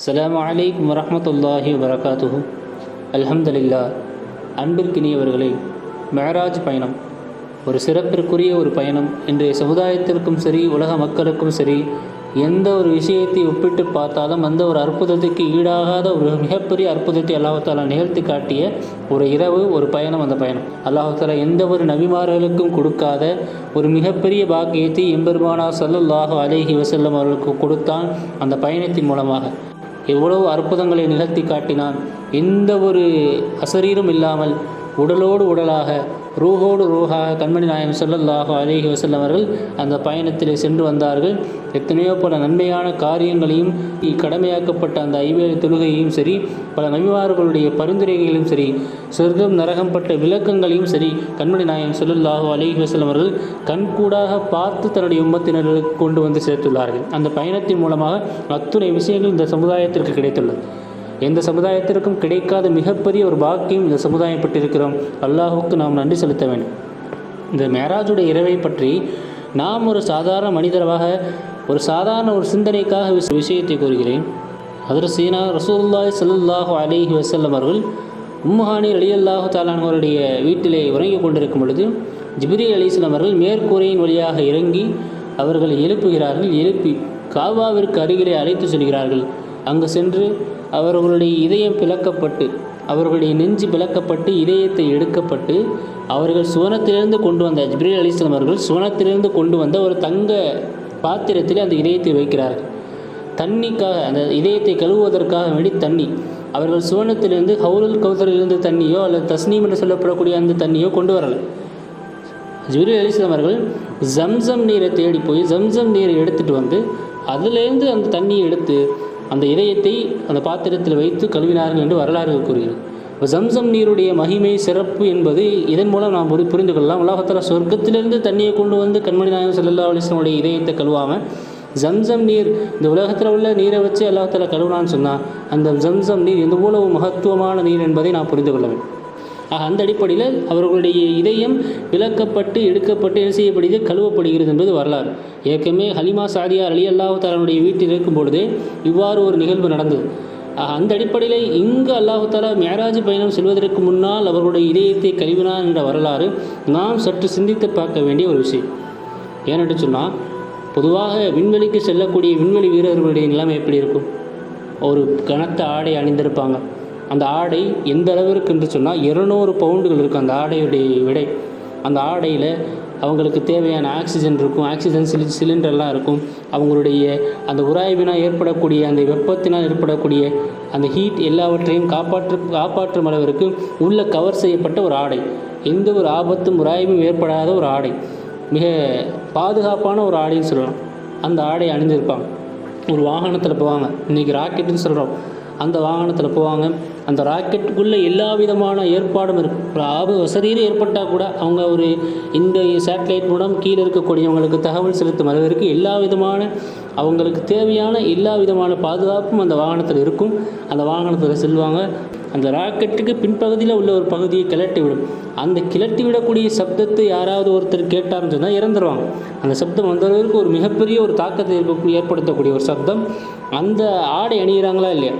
அஸ்லாம் வலைக்கம் வரமத்துல்லாஹி வபரகாத்துஹு. அல்ஹம்துலில்லா அன்பிற்கினியவர்களே மெஹராஜ் பயணம். ஒரு சிறப்பிற்குரிய ஒரு பயணம். இன்றைய சமுதாயத்திற்கும் சரி உலக மக்களுக்கும் சரி எந்த ஒரு விஷயத்தை ஒப்பிட்டு பார்த்தாலும் அந்த ஒரு அற்புதத்துக்கு ஈடாகாத ஒரு மிகப்பெரிய அற்புதத்தை அல்லாஹாலா நிகழ்த்தி காட்டிய ஒரு இரவு ஒரு பயணம் அந்த பயணம். அல்லாஹாலா எந்த ஒரு நபிமார்களுக்கும் கொடுக்காத ஒரு மிகப்பெரிய பாக்கியத்தை எம்பெருமானா சல்லுல்லாஹு அலேஹி வசல்லம் அவர்களுக்கு கொடுத்தான் அந்த பயணத்தின் மூலமாக. எவ்வளவு அற்புதங்களை நிகழ்த்தி காட்டினான். எந்த ஒரு அசரீரும் இல்லாமல் உடலோடு உடலாக ரூஹோடு ரூஹாக கண்மணி நாயம் ஸல்லல்லாஹு அலைஹி வசல்லம் அவர்கள் அந்த பயணத்திலே சென்று வந்தார்கள். எத்தனையோ பல நன்மையான காரியங்களையும் கடமையாக்கப்பட்ட அந்த ஐவேறு தொழுகையும் சரி பல நபிமார்களுடைய பரிந்துரைகளையும் சரி சொர்க்கம் நரகம் பட்ட விளக்கங்களையும் சரி கண்மணி நாயம் ஸல்லல்லாஹு அலைஹி வசல்லம் அவர்கள் கண்கூடாக பார்த்து தன்னுடைய உம்மத்தினர்களுக்கு கொண்டு வந்து சேர்த்துள்ளார்கள். அந்த பயணத்தின் மூலமாக அத்துணை விஷயங்கள் இந்த சமுதாயத்திற்கு கிடைத்துள்ளது. எந்த சமுதாயத்திற்கும் கிடைக்காத மிகப்பெரிய ஒரு பாக்கியம் இந்த சமுதாயம் பெற்றிருக்கிறோம் அல்லாஹுக்கு நாம் நன்றி செலுத்த வேண்டும். இந்த மேராஜுடைய இரவை பற்றி நாம் ஒரு சாதாரண மனிதராக ஒரு சாதாரண ஒரு சிந்தனைக்காக விஷயத்தை கூறுகிறேன். அதில் சீனா ரசூல்லாய் சல்லாஹு அலிஹி வசல்லம் அவர்கள் உம்முஹானி ரலியல்லாஹு தாலான் அவருடைய வீட்டிலே உறங்கிக் கொண்டிருக்கும் பொழுது ஜிப்ரி அலிஸ்லாம் அவர்கள் மேற்கூரையின் வழியாக இறங்கி அவர்களை எழுப்புகிறார்கள். எழுப்பி காவாவிற்கு அருகிலே அழைத்து செல்கிறார்கள். அங்கு சென்று அவர்களுடைய இதயம் பிளக்கப்பட்டு அவர்களுடைய நெஞ்சு பிளக்கப்பட்டு இதயத்தை எடுக்கப்பட்டு அவர்கள் சுவனத்திலிருந்து கொண்டு வந்த ஜிப்ரீல் அலிஸ்லாம் அவர்கள் சுவனத்திலிருந்து கொண்டு வந்த ஒரு தங்க பாத்திரத்தில் அந்த இதயத்தை வைக்கிறார்கள். தண்ணிக்காக அந்த இதயத்தை கழுவுவதற்காக வேண்டி தண்ணி அவர்கள் சுவனத்திலிருந்து ஹவுரல் கௌதரிலிருந்து தண்ணியோ அல்லது தஸ்னீம் என்று சொல்லப்படக்கூடிய அந்த தண்ணியோ கொண்டு வரலை. ஜிப்ரீல் அலிஸ்லாம் அவர்கள் ஜம்சம் நீரை தேடி போய் ஜம்சம் நீரை எடுத்துகிட்டு வந்து அதிலேருந்து அந்த தண்ணியை எடுத்து அந்த இதயத்தை அந்த பாத்திரத்தில் வைத்து கழுவினார்கள் என்று வரலாறுகள் கூறுகிறது. இப்போ ஜம்சம் நீருடைய மகிமை சிறப்பு என்பது இதன் மூலம் நாம் புரி- புரிந்து கொள்ளலாம். உலகத்தில் சொர்க்கத்திலிருந்து தண்ணியை கொண்டு வந்து கண்மணி நாயகம் செல்லல்லா அலிஸ்லனுடைய இதயத்தை கழுவாமல் ஜம்சம் நீர் இந்த உலகத்தில் உள்ள நீரை வச்சு எல்லாத்தில் கழுவுனான்னு சொன்னால் அந்த ஜம்சம் நீர் எவ்வளவு மகத்துவமான நீர் என்பதை நாம் புரிந்து கொள்ள வேண்டும். ஆக அந்த அடிப்படையில் அவர்களுடைய இதயம் விளக்கப்பட்டு எடுக்கப்பட்டு என்ன செய்யப்படுகிறது? கழுவப்படுகிறது என்பது வரலாறு. ஏற்கனவே ஹலிமா சாதியார் அலி அல்லாஹாலனுடைய வீட்டில் இருக்கும் பொழுதே இவ்வாறு ஒரு நிகழ்வு நடந்தது. அந்த அடிப்படையில் இங்கு அல்லாஹாலா மேராஜ் பயணம் செல்வதற்கு முன்னால் அவர்களுடைய இதயத்தை கழுவினார் என்ற வரலாறு நாம் சற்று சிந்தித்து பார்க்க வேண்டிய ஒரு விஷயம். ஏனென்று சொன்னால் பொதுவாக விண்வெளிக்கு செல்லக்கூடிய விண்வெளி வீரர்களுடைய நிலைமை எப்படி இருக்கும்? ஒரு கனத்த ஆடை அணிந்திருப்பாங்க. அந்த ஆடை எந்த அளவிற்கு என்று சொன்னால் இருநூறு பவுண்டுகள் இருக்கும் அந்த ஆடையுடைய விடை. அந்த ஆடையில் அவங்களுக்கு தேவையான ஆக்சிஜன் இருக்கும். ஆக்சிஜன் சிலி சிலிண்டர்லாம் இருக்கும். அவங்களுடைய அந்த உராய்வினால் ஏற்படக்கூடிய அந்த வெப்பத்தினால் ஏற்படக்கூடிய அந்த ஹீட் எல்லாவற்றையும் காப்பாற்று காப்பாற்றும் அளவிற்கு உள்ள கவர் செய்யப்பட்ட ஒரு ஆடை. எந்த ஒரு ஆபத்தும் உராய்வும் ஏற்படாத ஒரு ஆடை. மிக பாதுகாப்பான ஒரு ஆடைன்னு சொல்லலாம். அந்த ஆடை அணிஞ்சிருப்பாங்க ஒரு வாகனத்தில் போவாங்க. இன்றைக்கி ராக்கெட்டுன்னு சொல்கிறோம் அந்த வாகனத்தில் போவாங்க. அந்த ராக்கெட்டுக்குள்ளே எல்லா விதமான ஏற்பாடும் இருக்கும் ஒரு ஆப வசதியில் ஏற்பட்டால் கூட அவங்க ஒரு இந்த சேட்டலைட் மூலம் கீழே இருக்கக்கூடியவங்களுக்கு தகவல் செலுத்தும் அளவிற்கு எல்லா விதமான அவங்களுக்கு தேவையான எல்லா விதமான பாதுகாப்பும் அந்த வாகனத்தில் இருக்கும். அந்த வாகனத்தில் செல்வாங்க. அந்த ராக்கெட்டுக்கு பின்பகுதியில் உள்ள ஒரு பகுதியை கிளட்டி விடும். அந்த கிளட்டி விடக்கூடிய சப்தத்தை யாராவது ஒருத்தர் கேட்டார்னு சொன்னால் இறந்துருவாங்க. அந்த சப்தம் அந்த அளவிற்கு ஒரு மிகப்பெரிய ஒரு தாக்கத்தை ஏற்படுத்தக்கூடிய ஒரு சப்தம். அந்த ஆடை அணிகிறாங்களா இல்லையா?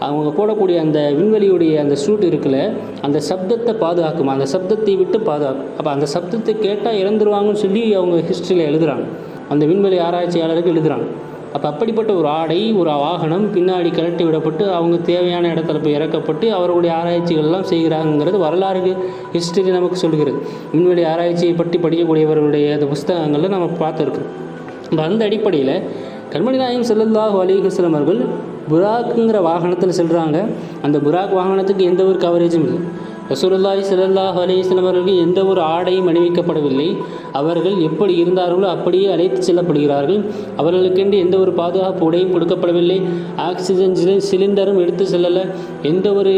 அவங்க போடக்கூடிய அந்த விண்வெளியுடைய அந்த சூட் இருக்குல்ல அந்த சப்தத்தை பாதுகாக்கும்? அந்த சப்தத்தை விட்டு பாதுகாக்கும். அப்போ அந்த சப்தத்தை கேட்டால் இறந்துருவாங்கன்னு சொல்லி அவங்க ஹிஸ்ட்ரியில் எழுதுகிறாங்க அந்த விண்வெளி ஆராய்ச்சியாளருக்கு எழுதுறாங்க. அப்போ அப்படிப்பட்ட ஒரு ஆடை ஒரு வாகனம் பின்னாடி கழட்டி விடப்பட்டு அவங்க தேவையான இடத்துல போய் இறக்கப்பட்டு அவர்களுடைய ஆராய்ச்சிகள்லாம் செய்கிறாங்கிறது வரலாறு ஹிஸ்டரி நமக்கு சொல்கிறது. விண்வெளி ஆராய்ச்சியை பற்றி படிக்கக்கூடியவர்களுடைய அந்த புஸ்தகங்களில் நம்ம பார்த்துருக்கோம் இப்போ அந்த அடிப்படையில் கண்மணி நாயகம் ஸல்லல்லாஹு அலிஹஸ்லம் அவர்கள் புராக்குங்கிற வாகனத்தில் செல்கிறாங்க அந்த புராக் வாகனத்துக்கு எந்த ஒரு கவரேஜும் இல்லை. ரசூலுல்லாய் ஸல்லல்லாஹு அலைஹி அவர்களுக்கு எந்த ஒரு ஆடையும் அணிவிக்கப்படவில்லை. அவர்கள் எப்படி இருந்தார்களோ அப்படியே அழைத்து செல்லப்படுகிறார்கள். அவர்களுக்கென்று எந்த ஒரு பாதுகாப்பு உடையும் கொடுக்கப்படவில்லை. ஆக்சிஜன் சிலிண்டரும் எடுத்து செல்லலை. எந்த ஒரு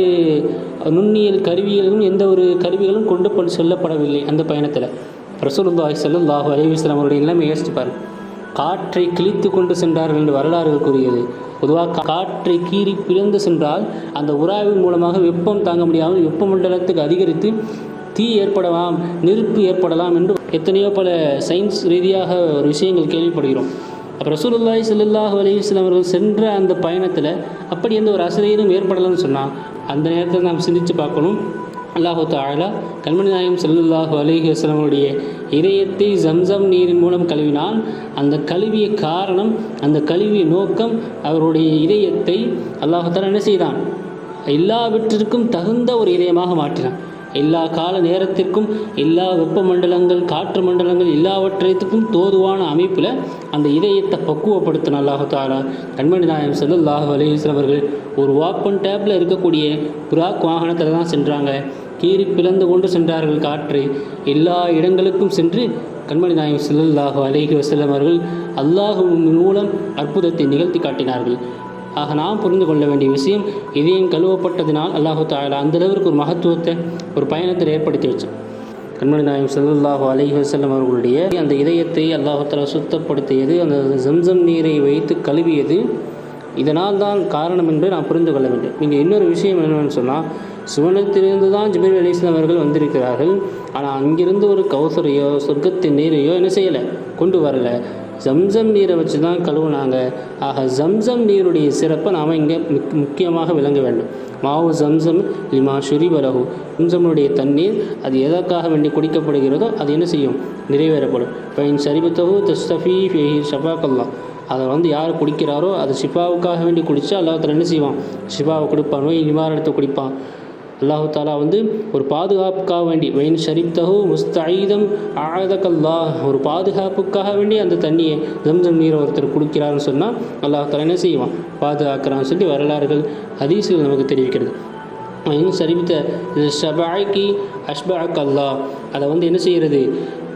நுண்ணியல் கருவிகளும் எந்த ஒரு கருவிகளும் கொண்டு செல்லப்படவில்லை அந்த பயணத்தில். ரசூலுல்லாய் ஸல்லல்லாஹு அலைஹி அவருடைய நிலைமை யோசிச்சு பாருங்கள் காற்றை கிழித்து கொண்டு சென்றார்கள் என்று வரலாறுகள் கூறியது பொதுவாக காற்றை கீறி பிளந்து சென்றால் அந்த உராய்வின் மூலமாக வெப்பம் தாங்க முடியாமல் வெப்பமண்டலத்துக்கு அதிகரித்து தீ ஏற்படலாம் நெருப்பு ஏற்படலாம் என்று எத்தனையோ பல சயின்ஸ் ரீதியாக ஒரு விஷயங்கள் கேள்விப்படுகிறோம். அப்போ ரசூலுல்லாய் ஸல்லல்லாஹு அலைஹி அவர்கள் சென்ற அந்த பயணத்தில் அப்படி எந்த ஒரு அசதியிலும் ஏற்படலைன்னு சொன்னால் அந்த நேரத்தில் நாம் சிந்தித்து பார்க்கணும். அல்லாஹு தாலா கண்மணி நாயம் செல்லுல்லாஹு அலிஹி வஸ்லமுடைய இதயத்தை ஜம்சம் நீரின் மூலம் கழுவினால் அந்த கழுவிய காரணம் அந்த கழுவிய நோக்கம் அவருடைய இதயத்தை அல்லாஹு தாலா என்ன செய்தான்? எல்லாவற்றிற்கும் தகுந்த ஒரு இதயமாக மாற்றினான். எல்லா கால நேரத்திற்கும் எல்லா வெப்பமண்டலங்கள் காற்று மண்டலங்கள் எல்லாவற்றிற்கும் தோதுவான அமைப்பில் அந்த இதயத்தை பக்குவப்படுத்தின அல்லாஹாலா கண்மணி நாயம் செல்லல்லாஹு அலிஸ்லாம் அவர்கள் ஒரு வாப்பன் டேப்பில் இருக்கக்கூடிய புராக் வாகனத்தில் தான் சென்றாங்க. கீறி பிளந்து கொண்டு சென்றார்கள் காற்றை. எல்லா இடங்களுக்கும் சென்று கண்மணி நாயம் செல்லல்லாஹு அலேஹி வசல்லம் அவர்கள் அல்லாஹு மூலம் அற்புதத்தை நிகழ்த்தி காட்டினார்கள். ஆக நாம் புரிந்து கொள்ள வேண்டிய விஷயம் இதயம் கழுவப்பட்டதினால் அல்லாஹு தாயலா அந்தளவிற்கு ஒரு மகத்துவத்தை ஒரு பயணத்தில் ஏற்படுத்தி வச்சான் கண்மணி நாயம் ஸல்லல்லாஹு அலைஹி வசல்லம் அவர்களுடைய அந்த இதயத்தை அல்லாஹு தாலா சுத்தப்படுத்தியது அந்த ஜம்சம் நீரை வைத்து கழுவியது. இதனால் தான் காரணம் என்று நாம் புரிந்து கொள்ள வேண்டும். நீங்கள் இன்னொரு விஷயம் என்னவென்னு சொன்னால் சுவனத்திலிருந்து தான் ஜிபிர் அலிஸ்லாம் அவர்கள் வந்திருக்கிறார்கள். ஆனால் அங்கிருந்து ஒரு கௌசரையோ சொர்க்கத்தின் நீரையோ என்ன செய்யலை? கொண்டு வரல. ஜம்சம் நீரை வச்சு தான் கழுவுனாங்க. ஆக ஜம்சம் நீருடைய சிறப்பை நாம் இங்கே முக்கியமாக விளங்க வேண்டும். மாவு ஜம்சம் லிமா ஷுரிபரகு ஜம்சமுடைய தண்ணீர் அது எதற்காக வேண்டி குடிக்கப்படுகிறதோ அது என்ன செய்யும்? நிறைவேறப்படும். பைன் சரிபத்தகு தஸ்தஃபி ஃபேஹி ஷஃபாக்கல்லா அதை வந்து யார் குடிக்கிறாரோ அது ஷிஃபாவுக்காக வேண்டி குடித்தா அல்லாஹ் என்ன செய்வான்? ஷிஃபாவை கொடுப்பான் நோய் நிவாரணத்தை குடிப்பான். அல்லாஹு தாலா வந்து ஒரு பாதுகாப்புக்காக வேண்டி வெயின் ஷரீப்தஹு முஸ்தஈதம் ஆழதக்கல்லா ஒரு பாதுகாப்புக்காக வேண்டி அந்த தண்ணியை ஜம்ஜம் நீரை ஒருத்தர் குடிக்கிறாருன்னு சொன்னால் அல்லாஹ் தாலா என்ன செய்வான்? பாதுகாக்கிறான்னு சொல்லி வரலாறுகள் ஹதீஸுகள் நமக்கு தெரிவிக்கிறது. வெயின் ஷரீப்த ஷபாய்க்கு அஷ்பாக் அல்லா அதை வந்து என்ன செய்கிறது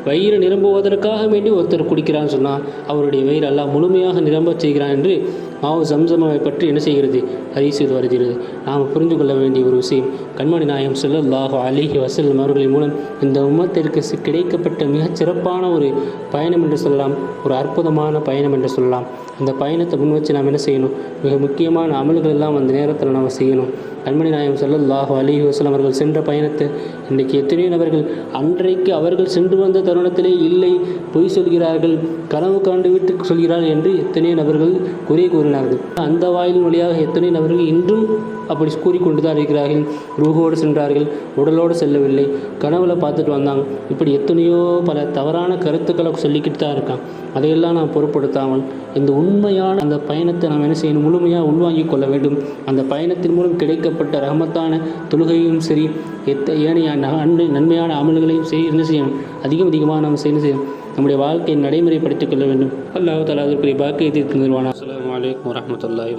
வயிறு நிரம்புவதற்காக வேண்டி ஒருத்தர் குடிக்கிறான்னு சொன்னால் அவருடைய வயிறு எல்லாம் முழுமையாக நிரம்பச் செய்கிறான் என்று மாவு சம்சமாவை பற்றி என்ன செய்கிறது? ஹதீஸ் வருகிறது. நாம் புரிந்து கொள்ள வேண்டிய ஒரு விஷயம் கண்மணி நாயம் ஸல்லல்லாஹு அலிஹி வசல்லம் அவர்களின் மூலம் இந்த உம்மத்திற்கு சி- கிடைக்கப்பட்ட மிகச் சிறப்பான ஒரு பயணம் என்று சொல்லலாம் ஒரு அற்புதமான பயணம் என்று சொல்லலாம். அந்த பயணத்தை முன் வச்சு நாம் என்ன செய்யணும்? மிக முக்கியமான அமல்கள் எல்லாம் அந்த நேரத்தில் நாம் செய்யணும். கண்மணி நாயம் ஸல்லல்லாஹு அலி வசலம் அவர்கள் சென்ற பயணத்தை இன்றைக்கு எத்தனையோ நபர்கள் அன்றைக்கு அவர்கள் சென்று வந்த தருணத்திலே இல்லை பொய் சொல்கிறார்கள் கனவு காண்டு விட்டு சொல்கிறார்கள் என்று எத்தனையோ நபர்கள் குறை கூறினார்கள். அந்த வாயில் வழியாக எத்தனையோ நபர்கள் இன்றும் அப்படி கூறிக்கொண்டு தான் இருக்கிறார்கள். ரூகோடு சென்றார்கள். உடலோடு செல்லவில்லை. கனவுல பார்த்துட்டு வந்தாங்க இப்படி எத்தனையோ பல தவறான கருத்துக்களை சொல்லிக்கிட்டு தான் இருக்கான். அதையெல்லாம் நான் பொருட்படுத்தாமல் இந்த உண்மையான அந்த பயணத்தை நாம் என்ன செய்யணும்? முழுமையாக உள்வாங்கிக் கொள்ள வேண்டும். அந்த பயணத்தின் மூலம் கிடைக்கப்பட்ட ரகமத்தான தொழுகையும் சரி எத்த ஏனைய நன்மை நன்மையான அமல்களையும் செய்ய என்ன செய்யணும்? அதிகம் அதிகமாக நாம் செய்ய செய்யணும்? நம்முடைய வாழ்க்கையை நடைமுறைப்படுத்திக் கொள்ள வேண்டும். அல்லாஹ் தலா பாக்கியத்திற்கு நிர்வாணம் அஸ்ஸலாமு அலைக்கும் வரஹ்மத்துல்லாஹி